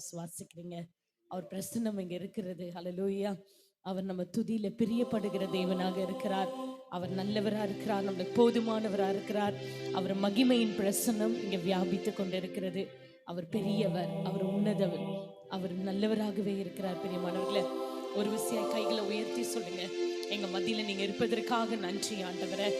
விசுவாசிக்கிறீங்க. அவர் பிரசன்னம் இங்க இருக்கிறது. ஹalleluya அவர் நம்ம துதியில பிரியப்படுகிற தேவனாக இருக்கிறார். அவர் நல்லவரா இருக்கிறார். நம்மளுக்கு போதுமானவரா இருக்கிறார். அவர் மகிமையின் பிரசன்னம் இங்க வியாபித்து கொண்டிருக்கிறது. அவர் பெரியவர். அவர் உன்னதவர். அவர் நல்லவராகவே இருக்கிறார் பெரியமானவர்களை. ஒரு விஷயம் கைகளை உயர்த்தி சொல்லுங்க. எங்க மத்தியில நீங்க இருப்பதற்காக நன்றி ஆண்டவரே.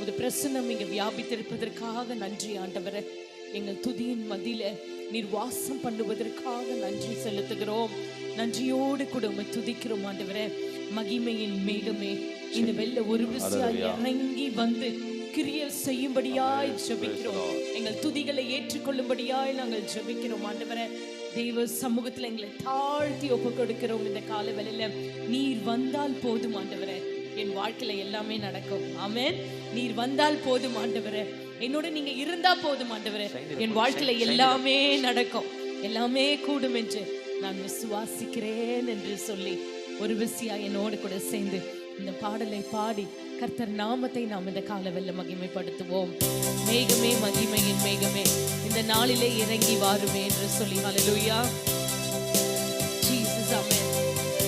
உது பிரசன்னம் இங்க வியாபித்திருப்பதற்காக நன்றி ஆண்டவரே. எங்கள் துதியின் மத்தியில நீர் வாசம் பண்ணுவதற்காக நன்றி செலுத்துகிறோம். நன்றியோடு கூட உம்மை துதிக்கிறோம் ஆண்டவரே. மகிமையின் மேகமே இந்த வெள்ள ஒரு விசியாய் இறங்கி வந்து கிரியல் செய்யும்படியாய் ஜெபிக்கிறோம். எங்கள் துதிகளை ஏற்றுக்கொள்ளும்படியாய் நாங்கள் ஜெபிக்கிறோம் ஆண்டவரே. தெய்வ சமூகத்துல எங்களை தாழ்த்தி ஒப்பு கொடுக்கிறோம் இந்த கால வேளையில நீர் வந்தால் போதும் ஆண்டவரே. என் வாழ்க்கையில எல்லாமே நடக்கும். ஆமென். நீர் வந்தால் போதும் ஆண்டவரே. என்னோட நீங்க இருந்தா போதும் ஆண்டவரே. என் வாழ்க்கையில எல்லாமே நடக்கும். எல்லாமே கூடும் என்று நான் விசுவாசிக்கிறேன் என்று சொல்லி ஒரு விசியா என்னோடு கூட சேர்ந்து இந்த பாடலை பாடி கர்த்தர் நாமத்தை நாம் இந்த காலவெல்ல மகிமைப்படுத்துவோம். மேகமே மகிமையின் மேகமே இந்த நாளிலே இறங்கி வாருமே என்று சொல்லி ஹalleluya ஜீசஸ் ஆமென்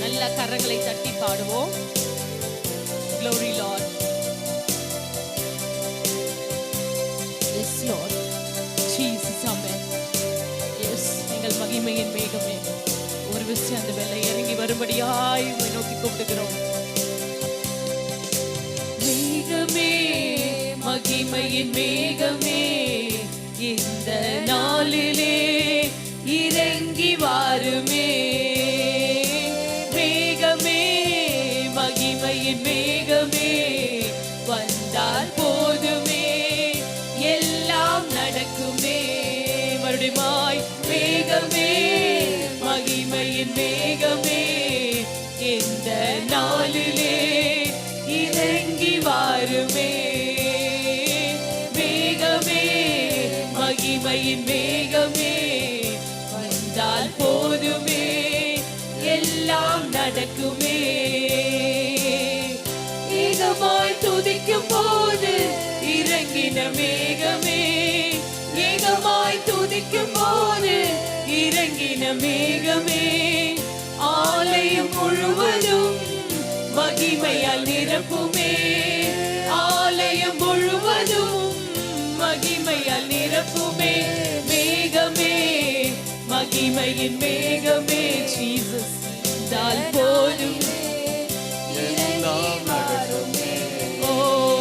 நல்ல கரங்களை தட்டி பாடுவோம். Glory lord. இறங்கி வரும்படியாய் நோக்கி கூப்பிடுகிறோம். மேகமே மகிமையின் மேகமே இந்த நாளிலே இறங்கி வாருமே. மேகமே மகிமையின் மேகமே வந்தால் போதுமே. எல்லாம் நடக்குமே. மறுபடியுமாய் மேகமே மகிமையின் மே மகிமையின் மேகமே வந்தால் போதுமே எல்லாம் நடக்குமே. ஏகமாய் துதிக்கும் போது இறங்கின மேகமே ஏகமாய் துதிக்கும் போது இறங்கின மேகமே. ஆலயம் முழுவதும் மகிமையால் நிரப்புமே ஆலயம் முழுவதும் மகிமையின் மேகமே ஜீசஸ் தால் போதும். ஓ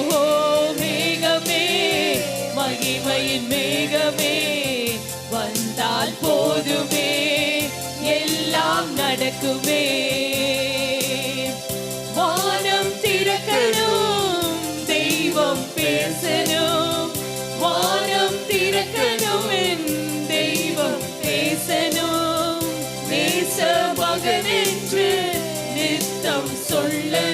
ஓ, மேகமே மகிமையின் மேகமே வந்தால் போதுமே. எல்லாம் நடக்குமே. என்று நித்தம் சொல்லணும்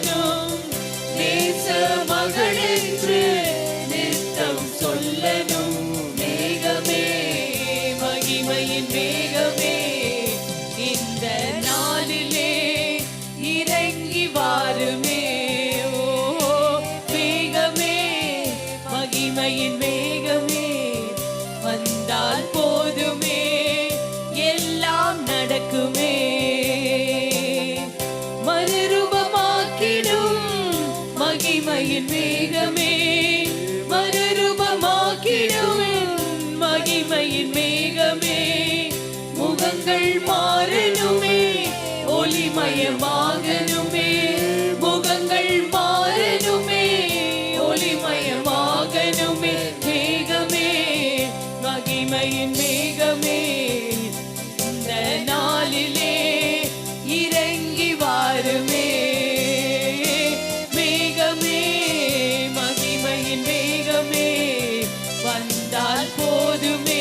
மகிமையின் மேகமே மறுரூபமாக்கிடுவேன் மகிமையின் மேகமே முகங்கள் மாறணுமே. ஒளிமயமாகணுமே. இருந்தால் போதுமே.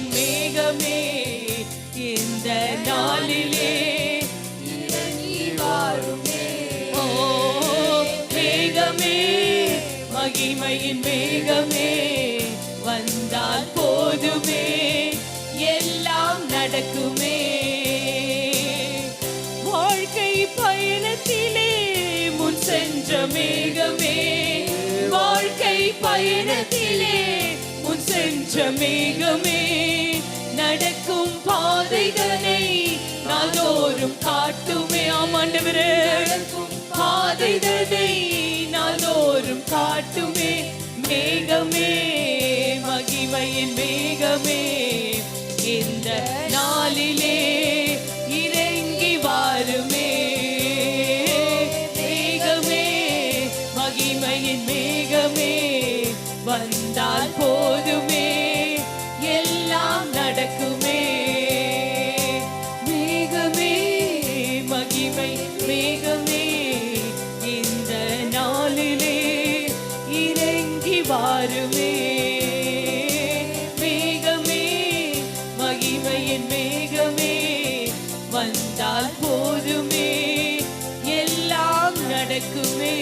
என் மேகமே இந்த நாளிலே ஓ மேகமே மகிமையின் மேகமே வந்தால் போதுமே. எல்லாம் நடக்குமே. வாழ்க்கை பயணத்திலே முன் சென்ற மேகமே. வாழ்க்கை பயணத்திலே முன் மேகமே நடக்கும் பாதைகளை மேகமே இந்த நாளிலே இறங்கி வாருமே. மேகமே மகிமையின் மேகமே வந்தால் போதுமே எல்லாம் நடக்குமே.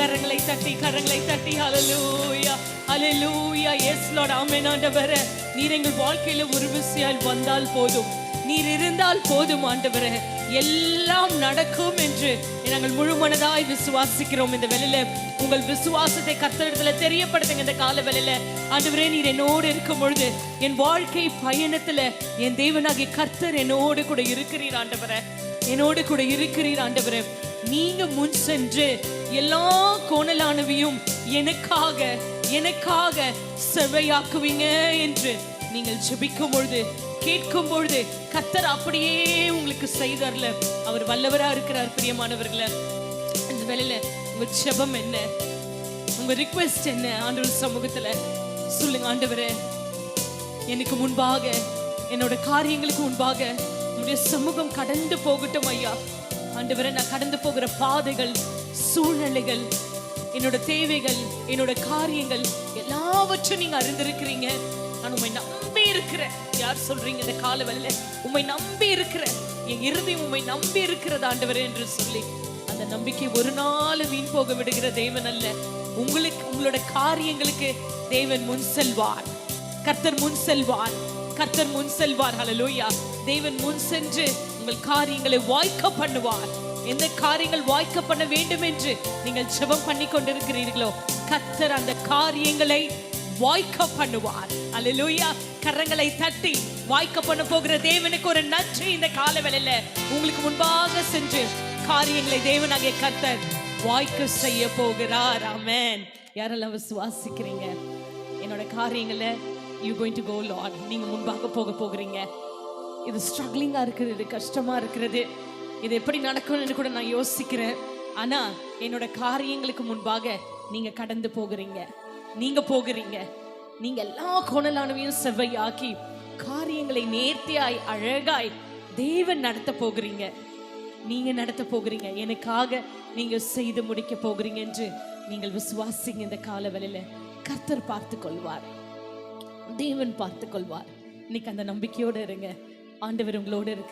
கரங்களை தட்டி கரங்களை தட்டி ஹalleluya ஹalleluya எஸ் லார்ட் ஆமென் ஆண்டவரே. நீர் எங்கள் வாழ்க்கையில ஒரு விசையால் வந்தால் போதும். நீர் இருந்தால் போதும் ஆண்டவரே. எல்லாம் நடக்கும் என்று நாங்கள் முழு மனதாய் விசுவாசிக்கிறோம் இந்த வேளையில. உங்கள் விசுவாசத்தை கர்த்தரிடத்துல தெரியப்படுத்துங்க இந்த கால வேலையில ஆண்டவரே நீர் என்னோடு இருக்கும் பொழுது என் வாழ்க்கை பயணத்துல என் தேவனாகிய கர்த்தர் என்னோடு கூட இருக்கிறீர் ஆண்டவரே. என்னோடு கூட இருக்கிறீர் ஆண்டவரே. நீங்க முன் சென்று எல்லா கோணலானவையும் எனக்காக எனக்காக செவையாக்குவீங்க என்று நீங்கள் ஜெபிக்கும் பொழுது கேட்கும் பொழுது கத்தர் அப்படியே உங்களுக்கு செய்தார்ல. அவர் வல்லவரா இருக்கிறார் பிரியமானவர்களை. இந்த வேலையில உங்க ஜெபம் என்ன? உங்க ரிக்வெஸ்ட் என்ன ஆண்டவர் சமூகத்துல? சொல்லுங்க ஆண்டவரே. எனக்கு முன்பாக என்னோட காரியங்களுக்கு முன்பாக உங்களுடைய சமூகம் கடந்து போகட்டும் ஐயா. ஆண்டவரை நான் கடந்து போகிற பாதைகள் சூழ்நிலைகள் என்னோட தேவைகள் என்னோட காரியங்கள் எல்லாவற்றையும் நீங்க அறிந்திருக்கிறீங்க. நான் உண்மை நம்பி இருக்கிறேன். யார் சொல்றீங்க இந்த கால வேளையில? உண்மை நம்பி இருக்கிறேன். என் இறுதி உண்மை நம்பி இருக்கிறது ஆண்டவர் என்று சொல்லி. அந்த நம்பிக்கை ஒரு நாள் வீண் போக விடுகிற தேவன் அல்ல. உங்களுக்கு உங்களோட காரியங்களுக்கு தேவன் முன் செல்வார். கர்த்தர் முன் செல்வார். கர்த்தர் முன் செல்வார். ஹலலோயா தேவன் முன் சென்று உங்கள் காரியங்களை வாய்க்க பண்ணுவார். எந்த காரியங்கள் வாய்க்க பண்ண வேண்டும் என்று நீங்கள் ஜெபம் பண்ணி கொண்டிருக்கிறீர்களோ கர்த்தர் அந்த காரியங்களை வாய்க்க பண்ணுவார். ஹalleluya கரங்களை தட்டி வாய்க்க பண்ண போகிற தேவனுக்கு ஒரு நன்றி இந்த கால வேளையில உங்களுக்கு முன்பாக சென்று காரியங்களை தேவனாகிய கர்த்தர் வாய்க்க செய்ய போகிறார். ஆமேன் யாரெல்லாம் விசுவாசிக்கிறீங்க? என்னோட காரியங்களை you going to go lot நீங்க முன்பாக போக போகிறீங்க. இது ஸ்ட்ரகிளிங்கா இருக்கிறது கஷ்டமா இருக்கிறது இது எப்படி நடக்கும்னு கூட நான் யோசிக்கிறேன். ஆனா என்னோட காரியங்களுக்கு முன்பாக நீங்க கடந்து போகிறீங்க. நீங்க போகிறீங்க. நீங்க எல்லா கோணலானவையும் செவ்வையாக்கி காரியங்களை நேர்த்தியாய் அழகாய் தேவன் நடத்த போகிறீங்க. நீங்க நடத்த போகிறீங்க. எனக்காக நீங்க செய்து முடிக்க போகிறீங்க என்று நீங்கள் விசுவாசிங்க இந்த காலவலையில கர்த்தர் பார்த்து கொள்வார். தேவன் பார்த்து கொள்வார். இன்னைக்கு அந்த நம்பிக்கையோட இருங்க. ஆண்டவர் உங்களோட இருக்கிறார்.